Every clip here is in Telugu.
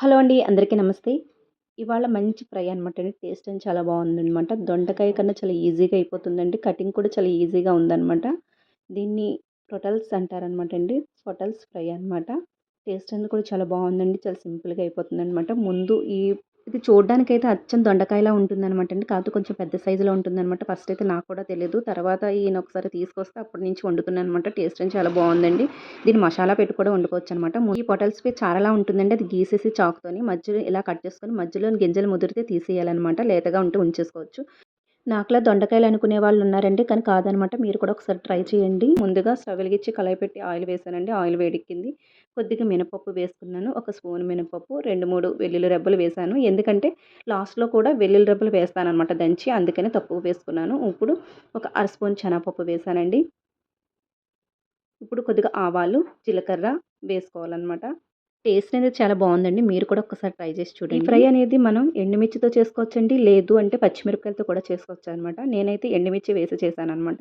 హలో అండి అందరికీ నమస్తే. ఇవాళ మంచి ఫ్రై అనమాట అండి. టేస్ట్ అని చాలా బాగుందనమాట దొండకాయ కన్నా చాలా ఈజీగా అయిపోతుందండి. కటింగ్ కూడా చాలా ఈజీగా ఉందన్నమాట. దీన్ని పొటల్స్ అంటారనమాట అండి. పొటల్స్ ఫ్రై అనమాట టేస్ట్ అనేది కూడా చాలా బాగుందండి. చాలా సింపుల్గా అయిపోతుంది అనమాట ముందు ఈ ఇది చూడడానికైతే అచ్చం దొండకాయలా ఉంటుందన్నమాట అండి. కాదు కొంచెం పెద్ద సైజులో ఉంటుందన్నమాట. ఫస్ట్ అయితే నాకు కూడా తెలియదు తర్వాత ఈయన ఒకసారి తీసుకొస్తే అప్పటి నుంచి వండుతున్నాను అనమాట టేస్ట్ అని చాలా బాగుందండి. దీన్ని మసాలా పెట్టి కూడా వండుకోవచ్చు అనమాట ఈ పొటల్స్ పే చారలా ఉంటుందండి. అది గీసేసి చాక్తోని మధ్యలో ఇలా కట్ చేసుకొని మధ్యలో గింజలు ముదిరితే తీసేయాలన్నమాట. లేతగా ఉంటే ఉంచేసుకోవచ్చు. నాకులా దొండకాయలు అనుకునే వాళ్ళు ఉన్నారండి కానీ కాదనమాట. మీరు కూడా ఒకసారి ట్రై చేయండి. ముందుగా స్టవ్ వెలిగించి కళాయి పెట్టి ఆయిల్ వేసానండి. ఆయిల్ వేడెక్కింది. కొద్దిగా మినపప్పు వేసుకున్నాను. ఒక స్పూన్ మినపప్పు రెండు మూడు వెల్లుల్లి రెబ్బలు వేసాను. ఎందుకంటే లాస్ట్లో కూడా వెల్లుల్లి రెబ్బలు వేస్తానమాట దంచి అందుకనే తప్పు వేసుకున్నాను. ఇప్పుడు ఒక అర స్పూన్ శనగపప్పు వేసానండి. ఇప్పుడు కొద్దిగా ఆవాలు జీలకర్ర వేసుకోవాలన్నమాట టేస్ట్ అనేది చాలా బాగుందండి. మీరు కూడా ఒకసారి ట్రై చేసి చూడండి. ఈ ఫ్రై అనేది మనం ఎండుమిర్చితో చేసుకోవచ్చండి. లేదు అంటే పచ్చిమిరపకాయలతో కూడా చేసుకోవచ్చు అనమాట నేనైతే ఎండుమిర్చి వేసి చేశాను అనమాట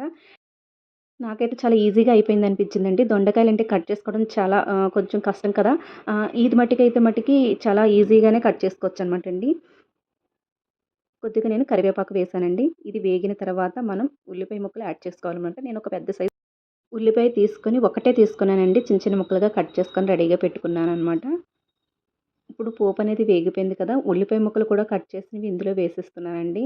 నాకైతే చాలా ఈజీగా అయిపోయింది అనిపించిందండి. దొండకాయలు అంటే కట్ చేసుకోవడం చాలా కొంచెం కష్టం కదా. ఇది మట్టికి అయితే మట్టికి చాలా ఈజీగానే కట్ చేసుకోవచ్చు అనమాట అండి. కొద్దిగా నేను కరివేపాకు వేసానండి ఇది వేగిన తర్వాత మనం ఉల్లిపాయ ముక్కలు యాడ్ చేసుకోవాలన్నమాట. నేను ఒక పెద్ద సైజు ఉల్లిపాయ తీసుకొని ఒకటే తీసుకున్నానండి. చిన్న చిన్న ముక్కలుగా కట్ చేసుకొని రెడీగా పెట్టుకున్నాను అనమాట ఇప్పుడు పోపు అనేది వేగిపోయింది కదా ఉల్లిపాయ ముక్కలు కూడా కట్ చేసినవి ఇందులో వేసేస్తున్నానండి.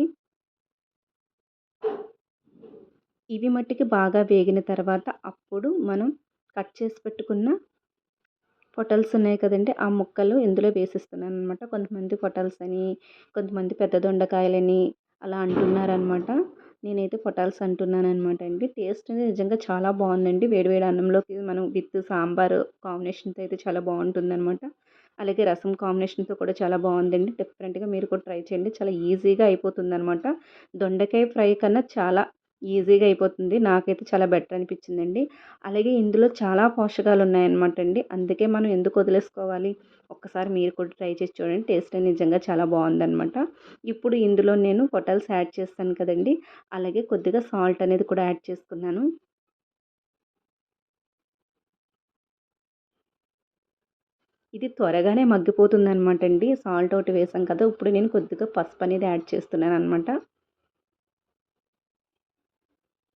ఇవి మట్టికి బాగా వేగిన తర్వాత అప్పుడు మనం కట్ చేసి పెట్టుకున్న పొటల్స్ ఉన్నాయి కదండి ఆ ముక్కలు ఇందులో వేసిస్తున్నాను అనమాట కొంతమంది పొటల్స్ అని కొంతమంది పెద్ద దొండకాయలని అలా అంటున్నారనమాట నేనైతే పొటాల్స్ అంటున్నాను అనమాట అండి. టేస్ట్ అనేది నిజంగా చాలా బాగుందండి. వేడివేడి అన్నంలోకి మనం విత్ సాంబార్ కాంబినేషన్తో అయితే చాలా బాగుంటుందన్నమాట. అలాగే రసం కాంబినేషన్తో కూడా చాలా బాగుందండి. డిఫరెంట్గా మీరు కూడా ట్రై చేయండి. చాలా ఈజీగా అయిపోతుంది అనమాట దొండకాయ ఫ్రై కన్నా చాలా ఈజీగా అయిపోతుంది. నాకైతే చాలా బెటర్ అనిపించిందండి. అలాగే ఇందులో చాలా పోషకాలు ఉన్నాయన్నమాట అండి. అందుకే మనం ఎందుకు వదిలేసుకోవాలి? ఒక్కసారి మీరు కూడా ట్రై చేసి చూడండి. టేస్ట్ నిజంగా చాలా బాగుందనమాట ఇప్పుడు ఇందులో నేను పొటల్స్ యాడ్ చేస్తాను కదండి. అలాగే కొద్దిగా సాల్ట్ అనేది కూడా యాడ్ చేసుకున్నాను. ఇది త్వరగానే మగ్గిపోతుంది అనమాట అండి. సాల్ట్ ఒకటి వేసాం కదా ఇప్పుడు నేను కొద్దిగా పసుపు అనేది యాడ్ చేస్తున్నాను అనమాట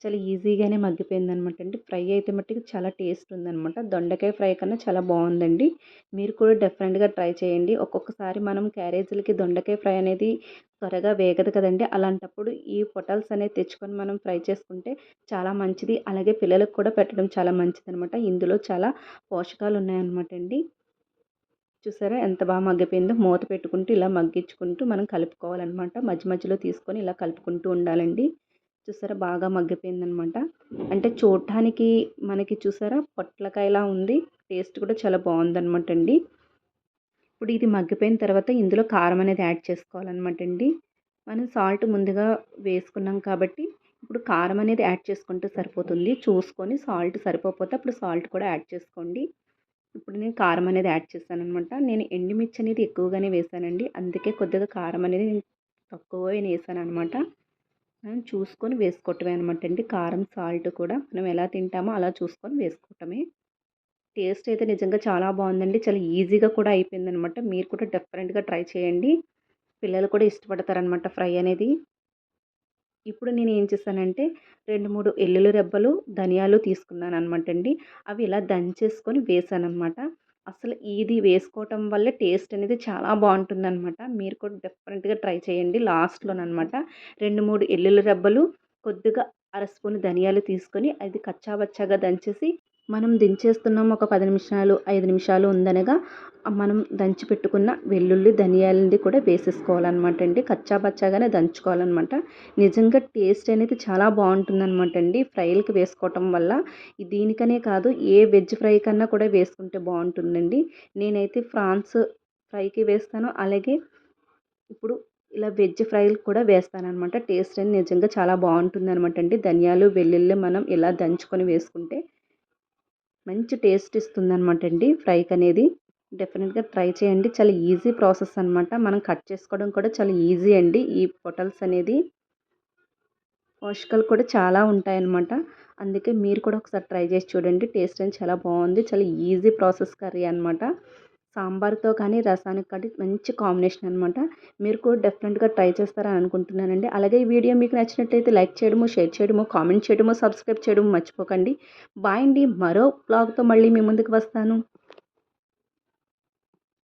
చాలా ఈజీగానే మగ్గిపోయింది అనమాట అండి. ఫ్రై అయితే మట్టుకు చాలా టేస్ట్ ఉందనమాట దొండకాయ ఫ్రై కన్నా చాలా బాగుందండి. మీరు కూడా డిఫరెంట్గా ట్రై చేయండి. ఒక్కొక్కసారి మనం క్యారేజీలకి దొండకాయ ఫ్రై అనేది త్వరగా వేగదు కదండి. అలాంటప్పుడు ఈ పొటల్స్ అనేది తెచ్చుకొని మనం ఫ్రై చేసుకుంటే చాలా మంచిది. అలాగే పిల్లలకు కూడా పెట్టడం చాలా మంచిది అనమాట ఇందులో చాలా పోషకాలు ఉన్నాయన్నమాట అండి. చూసారా ఎంత బాగా మగ్గిపోయిందో? మూత పెట్టుకుంటూ ఇలా మగ్గించుకుంటూ మనం కలుపుకోవాలన్నమాట మధ్య మధ్యలో తీసుకొని ఇలా కలుపుకుంటూ ఉండాలండి. చూసారా? బాగా మగ్గిపోయిందనమాట. అంటే చూడటానికి మనకి చూసారా? పొట్లకాయలా ఉంది. టేస్ట్ కూడా చాలా బాగుందనమాట అండి. ఇప్పుడు ఇది మగ్గిపోయిన తర్వాత ఇందులో కారం అనేది యాడ్ చేసుకోవాలన్నమాట అండి. మనం సాల్ట్ ముందుగా వేసుకున్నాం కాబట్టి ఇప్పుడు కారం అనేది యాడ్ చేసుకుంటే సరిపోతుంది. చూసుకొని సాల్ట్ సరిపోతే అప్పుడు సాల్ట్ కూడా యాడ్ చేసుకోండి. ఇప్పుడు నేను కారం అనేది యాడ్ చేశాను అనమాట నేను ఎండుమిర్చి అనేది ఎక్కువగానే వేసానండి. అందుకే కొద్దిగా కారం అనేది నేను తక్కువ వేసాను అనమాట మనం చూసుకొని వేసుకోవటమే అనమాట అండి. కారం సాల్ట్ కూడా మనం ఎలా తింటామో అలా చూసుకొని వేసుకోవటమే. టేస్ట్ అయితే నిజంగా చాలా బాగుందండి. చాలా ఈజీగా కూడా అయిపోయిందనమాట మీరు కూడా డిఫరెంట్గా ట్రై చేయండి. పిల్లలు కూడా ఇష్టపడతారనమాట ఫ్రై అనేది. ఇప్పుడు నేను ఏం చేశానంటే రెండు మూడు ఎల్లుల్లి రెబ్బలు ధనియాలు తీసుకున్నాను అనమాట అండి. అవి ఇలా దంచేసుకొని వేసాను అనమాట అసలు ఇది వేసుకోవటం వల్ల టేస్ట్ అనేది చాలా బాగుంటుందన్నమాట. మీరు కూడా డిఫరెంట్గా ట్రై చేయండి లాస్ట్లోనమాట రెండు మూడు ఎల్లుల్లి రెబ్బలు కొద్దిగా అర స్పూన్ ధనియాలు తీసుకొని అది కచ్చాబచ్చాగా దంచేసి మనం దించేస్తున్నాం ఒక పది నిమిషాలు ఐదు నిమిషాలు ఉందనగా మనం దంచి పెట్టుకున్న వెల్లుల్లి ధనియాలని కూడా వేసేసుకోవాలన్నమాట అండి. కచ్చాపచ్చాగానే దంచుకోవాలన్నమాట. నిజంగా టేస్ట్ అనేది చాలా బాగుంటుందన్నమాట అండి. ఫ్రైలకి వేసుకోవటం వల్ల దీనికనే కాదు ఏ వెజ్ ఫ్రై కన్నా కూడా వేసుకుంటే బాగుంటుందండి. నేనైతే ఫ్రాన్స్ ఫ్రైకి వేస్తాను అలాగే ఇప్పుడు ఇలా వెజ్ ఫ్రైలు కూడా వేస్తానమాట టేస్ట్ అనేది నిజంగా చాలా బాగుంటుంది అనమాట అండి. ధనియాలు వెల్లుల్లి మనం ఇలా దంచుకొని వేసుకుంటే మంచి టేస్ట్ ఇస్తుంది అనమాట అండి. ఫ్రైకి అనేది డెఫినెట్గా ట్రై చేయండి. చాలా ఈజీ ప్రాసెస్ అనమాట మనం కట్ చేసుకోవడం కూడా చాలా ఈజీ అండి. ఈ పొటల్స్ అనేది. పోషకాలు కూడా చాలా ఉంటాయన్నమాట. అందుకే మీరు కూడా ఒకసారి ట్రై చేసి చూడండి. టేస్ట్ అని చాలా బాగుంది. చాలా ఈజీ ప్రాసెస్ కర్రీ అనమాట సాంబార్తో కానీ రసానికి కానీ మంచి కాంబినేషన్ అనమాట మీరు కూడా డెఫినెట్గా ట్రై చేస్తారని అనుకుంటున్నానండి. అలాగే ఈ వీడియో మీకు నచ్చినట్లయితే లైక్ చేయడము షేర్ చేయడము కామెంట్ చేయడము సబ్స్క్రైబ్ చేయడము మర్చిపోకండి. బాయ్ అండి. మరో బ్లాగ్తో మళ్ళీ మీ ముందుకు వస్తాను.